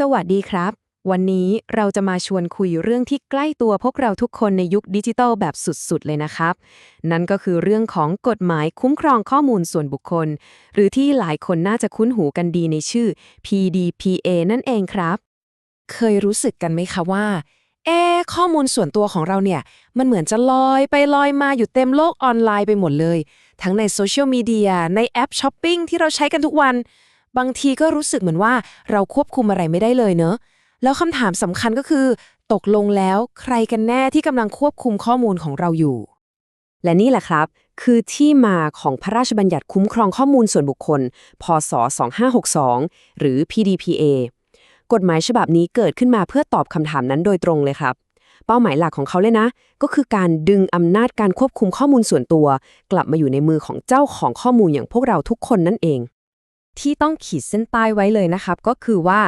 สวัสดีครับ วันนี้เราจะมาชวนคุยเรื่องที่ใกล้ตัวพวกเราทุกคนในยุคดิจิทัลแบบสุดๆ เลยนะครับ นั่นก็คือเรื่องของกฎหมายคุ้มครองข้อมูลส่วนบุคคล หรือที่หลายคนน่าจะคุ้นหูกันดีในชื่อ PDPA นั่นเองครับ เคยรู้สึกกันไหมคะว่าเอ๊ข้อมูลส่วนตัวของเราเนี่ย มันเหมือนจะลอยไปลอยมาอยู่เต็มโลกออนไลน์ไปหมดเลย ทั้งในโซเชียลมีเดียในแอปช้อปปิ้งที่เราใช้กันทุกวัน บางทีก็รู้สึกเหมือนว่าเราควบคุมอะไรไม่ได้เลยเนอะ แล้วคำถามสำคัญก็คือ ตกลงแล้วใครกันแน่ที่กำลังควบคุมข้อมูลของเราอยู่ และนี่แหละครับ คือที่มาของพระราชบัญญัติคุ้มครองข้อมูลส่วนบุคคล พศ 2562 หรือ PDPA กฎหมายฉบับนี้เกิดขึ้นมาเพื่อตอบคำถามนั้นโดยตรงเลยครับ เป้าหมายหลักของเขาเลยนะ ก็คือการดึงอำนาจการควบคุมข้อมูลส่วนตัว กลับมาอยู่ในมือของเจ้าของข้อมูลอย่างพวกเราทุกคนนั่นเอง ที่ต้องขีดเส้นใต้ไว้เลยนะครับ ก็คือว่า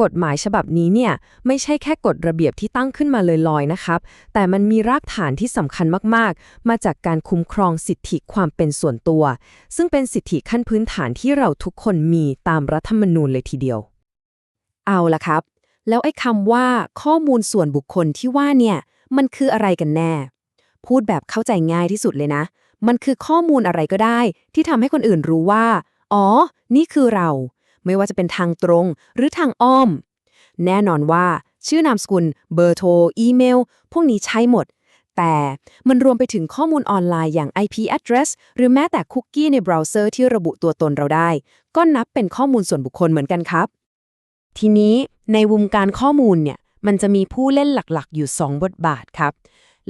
กฎหมายฉบับนี้เนี่ยไม่ใช่แค่กฎระเบียบที่ตั้งขึ้นมาลอยๆนะครับ แต่มันมีรากฐานที่สำคัญมากๆ มาจากการคุ้มครองสิทธิความเป็นส่วนตัว ซึ่งเป็นสิทธิขั้นพื้นฐานที่เราทุกคนมีตามรัฐธรรมนูญเลยทีเดียว เอาละครับ แล้วไอ้คำว่าข้อมูลส่วนบุคคลที่ว่าเนี่ยมันคืออะไรกันแน่ พูดแบบเข้าใจง่ายที่สุดเลยนะ มันคือข้อมูลอะไรก็ได้ ที่ทำให้คนอื่นรู้ว่า อ๋อ นี่คือเรา ไม่ว่าจะเป็นทางตรงหรือทางอ้อม แน่นอนว่า ชื่อนามสกุล เบอร์โทร อีเมล พวกนี้ใช้หมด แต่มันรวมไปถึงข้อมูลออนไลน์อย่าง IP address หรือแม้แต่คุกกี้ในเบราว์เซอร์ที่ระบุตัวตนเราได้ ก็นับเป็นข้อมูลส่วนบุคคลเหมือนกันครับ ทีนี้ในวงการข้อมูลเนี่ย มันจะมีผู้เล่นหลักๆ อยู่ 2 บทบาทครับ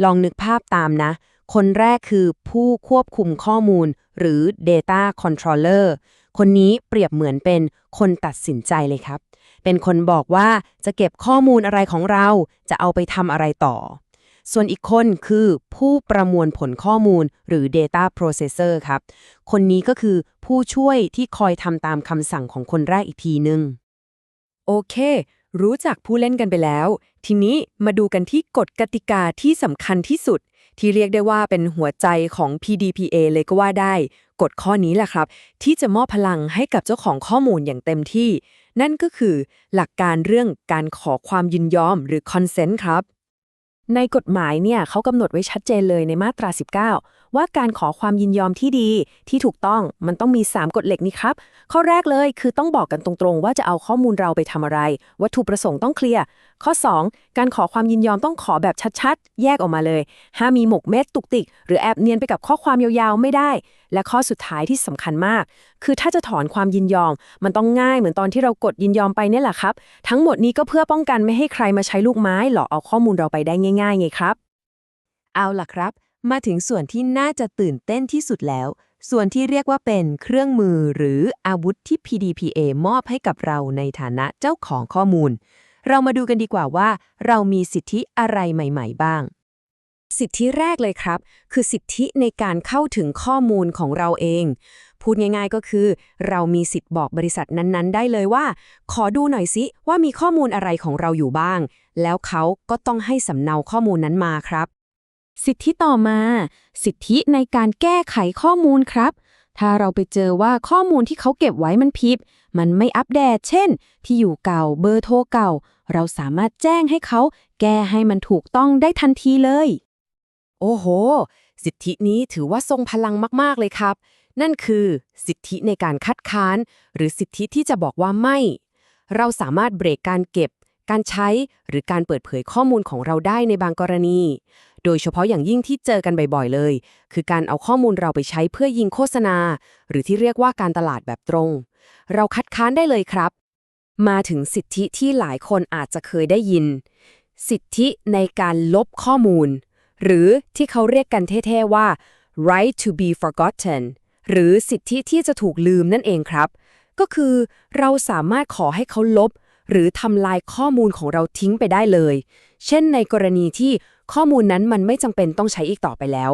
ลองนึกภาพตามนะ คนแรกคือผู้ควบคุมข้อมูล หรือ Data Controller คนนี้เปรียบเหมือนเป็นคนตัดสินใจเลยครับ เป็นคนบอกว่าจะเก็บข้อมูลอะไรของเรา จะเอาไปทำอะไรต่อ ส่วนอีกคนคือผู้ประมวลผลข้อมูลหรือ Data Processor ครับ คนนี้ก็คือผู้ช่วยที่คอยทำตามคำสั่งของคนแรกอีกทีนึง โอเค รู้จักผู้เล่นกันไปแล้ว ทีนี้มาดูกันที่กฎกติกาที่สำคัญที่สุด ที่เรียกได้ว่าเป็นหัวใจของ PDPA เลยก็ว่าได้กฎข้อนี้แหละครับ ที่จะมอบพลังให้กับเจ้าของข้อมูลอย่างเต็มที่ นั่นก็คือหลักการเรื่องการขอความยินยอมหรือ consent ครับ ในกฎหมายเนี่ยเขากำหนดไว้ชัดเจนเลยในมาตรา 19 ว่าการขอความยินยอมที่ดีที่ถูกต้องมันต้องมี 3กฎเหล็กนี้ครับ ข้อแรกเลยคือต้องบอกกันตรงๆ ว่าจะเอาข้อมูลเราไปทำอะไร วัตถุประสงค์ต้องเคลียร์ ข้อ 2 การขอความยินยอมต้องขอแบบชัดๆ แยกออกมาเลยห้ามมีหมกเม็ดตุกติก หรือแอบเนียนไปกับข้อความยาวๆไม่ได้ และข้อสุดท้ายที่สำคัญมาก คือถ้าจะถอนความยินยอม มันต้องง่ายเหมือนตอนที่เรากดยินยอมไปเนี่ยแหละครับ ทั้งหมดนี้ก็เพื่อป้องกันไม่ให้ใครมาใช้ลูกไม้หลอกเอาข้อมูลเราไปได้ง่าย ๆ ไงครับ เอาล่ะครับ มาถึงส่วนที่น่าจะตื่นเต้นที่สุดแล้ว ส่วนที่เรียกว่าเป็นเครื่องมือหรืออาวุธที่ PDPA มอบให้กับเราในฐานะเจ้าของข้อมูล เรามาดูกันดีกว่าว่า เรามีสิทธิอะไรใหม่ ๆ บ้าง สิทธิแรกเลยครับ คือสิทธิในการเข้าถึงข้อมูลของเราเอง พูดง่ายๆก็คือ เรามีสิทธิ์บอกบริษัทนั้นๆ ได้เลยว่า ขอดูหน่อยสิว่ามีข้อมูลอะไรของเราอยู่บ้าง แล้วเขาก็ต้องให้สำเนาข้อมูลนั้นมาครับ สิทธิต่อมา สิทธิในการแก้ไขข้อมูลครับถ้าเราไปเจอว่าข้อมูลที่เขาเก็บไว้มันผิดมันไม่อัปเดต เช่น ที่อยู่เก่า เบอร์โทรเก่า เราสามารถแจ้งให้เขา แก้ให้มันถูกต้องได้ทันทีเลย โอ้โห สิทธินี้ถือว่าทรงพลังมาก ๆ เลยครับ นั่นคือสิทธิในการคัดค้าน หรือสิทธิที่จะบอกว่าไม่ เราสามารถเบรกการเก็บ การใช้หรือการเปิดเผยข้อมูลของเราได้ในบางกรณี โดยเฉพาะอย่างยิ่งที่เจอกันบ่อยๆเลย คือการเอาข้อมูลเราไปใช้เพื่อยิงโฆษณา หรือที่เรียกว่าการตลาดแบบตรง เราคัดค้านได้เลยครับ มาถึงสิทธิที่หลายคนอาจจะเคยได้ยิน สิทธิในการลบข้อมูล หรือที่เขาเรียกกันเท่ๆว่า right to be forgotten หรือสิทธิที่จะถูกลืมนั่นเองครับ ก็คือเราสามารถขอให้เขาลบ หรือทำลายข้อมูลของเราทิ้งไปได้เลย เช่นในกรณีที่ข้อมูลนั้นมันไม่จำเป็นต้องใช้อีกต่อไปแล้ว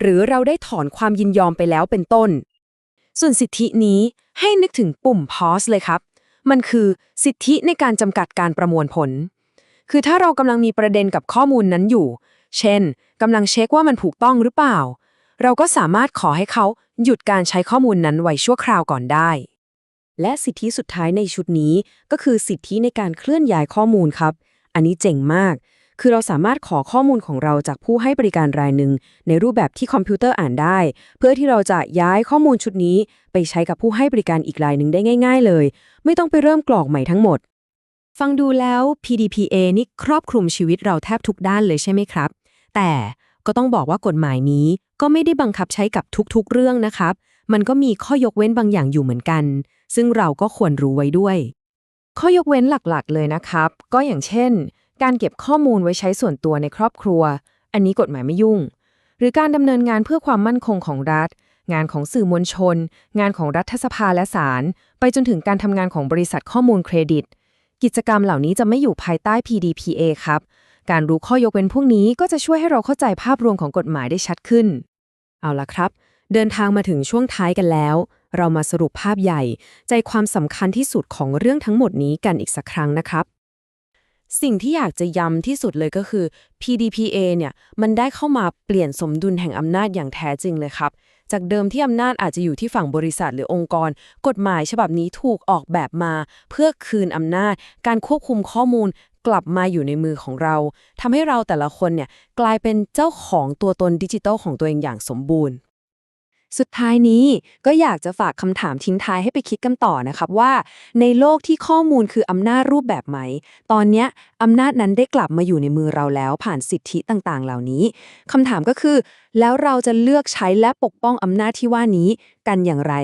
หรือเราได้ถอนความยินยอมไปแล้วเป็นต้น ส่วนสิทธินี้ให้นึกถึงปุ่ม pause เลยครับ มันคือสิทธิในการจำกัดการประมวลผล คือถ้าเรากำลังมีประเด็นกับข้อมูลนั้นอยู่ เช่น กำลังเช็คว่ามันถูกต้องหรือเปล่า เราก็สามารถขอให้เขาหยุดการใช้ข้อมูลนั้นไว้ชั่วคราวก่อนได้ และสิทธิสุดท้ายในชุดนี้ก็คือสิทธิในการเคลื่อนย้ายข้อมูลครับ อันนี้เจ๋งมาก คือเราสามารถขอข้อมูลของเราจากผู้ให้บริการรายหนึ่งในรูปแบบที่คอมพิวเตอร์อ่านได้ เพื่อที่เราจะย้ายข้อมูลชุดนี้ ไปใช้กับผู้ให้บริการอีกรายหนึ่งได้ง่าย ๆ เลย ไม่ต้องไปเริ่มกรอกใหม่ทั้งหมดฟังดูแล้ว PDPA นี่ครอบคลุมชีวิตเราแทบทุกด้านเลยใช่ไหมครับ แต่ก็ต้องบอกว่ากฎหมายนี้ก็ไม่ได้บังคับใช้กับทุกๆ เรื่องนะครับ มันก็มีข้อยกเว้นบางอย่างอยู่เหมือนกัน ซึ่งเราก็ควรรู้ไว้ด้วย ข้อยกเว้นหลักๆ เลยนะครับ ก็อย่างเช่น การเก็บข้อมูลไว้ใช้ส่วนตัวในครอบครัว อันนี้กฎหมายไม่ยุ่ง หรือการดำเนินงานเพื่อความมั่นคงของรัฐ งานของสื่อมวลชน งานของรัฐสภาและศาลไปจนถึงการทำงานของบริษัทข้อมูลเครดิต กิจกรรมเหล่านี้จะไม่อยู่ภายใต้ PDPA ครับ การรู้ข้อยกเว้นพวกนี้ก็จะช่วยให้เราเข้าใจภาพรวมของกฎหมายได้ชัดขึ้น เอาละครับ เดินทางมาถึงช่วงท้ายกันแล้ว เรามาสรุปภาพใหญ่ ใจความสำคัญที่สุดของเรื่องทั้งหมดนี้กันอีกสักครั้งนะครับสิ่งที่อยากจะย้ำที่สุดเลยก็คือ PDPA เนี่ย มันได้เข้ามาเปลี่ยนสมดุลแห่งอำนาจอย่างแท้จริงเลยครับ จากเดิมที่อำนาจอาจจะอยู่ที่ฝั่งบริษัทหรือองค์กร กฎหมายฉบับนี้ถูกออกแบบมา เพื่อคืนอำนาจ การควบคุมข้อมูล กลับมาอยู่ในมือของเราทำให้เราแต่ละคนเนี่ยกลายเป็นเจ้าของตัวตนดิจิทัลของตัวเองอย่างสมบูรณ์ สุดท้ายนี้ก็อยากจะฝากคำถามทิ้งท้ายให้ไปคิดกันต่อนะครับว่า ในโลกที่ข้อมูลคืออำนาจรูปแบบไหม ตอนเนี้ยอำนาจนั้นได้กลับมาอยู่ในมือเราแล้วผ่านสิทธิต่างๆ เหล่านี้คำถามก็คือ แล้วเราจะเลือกใช้และปกป้องอำนาจที่ว่านี้กันอย่างไร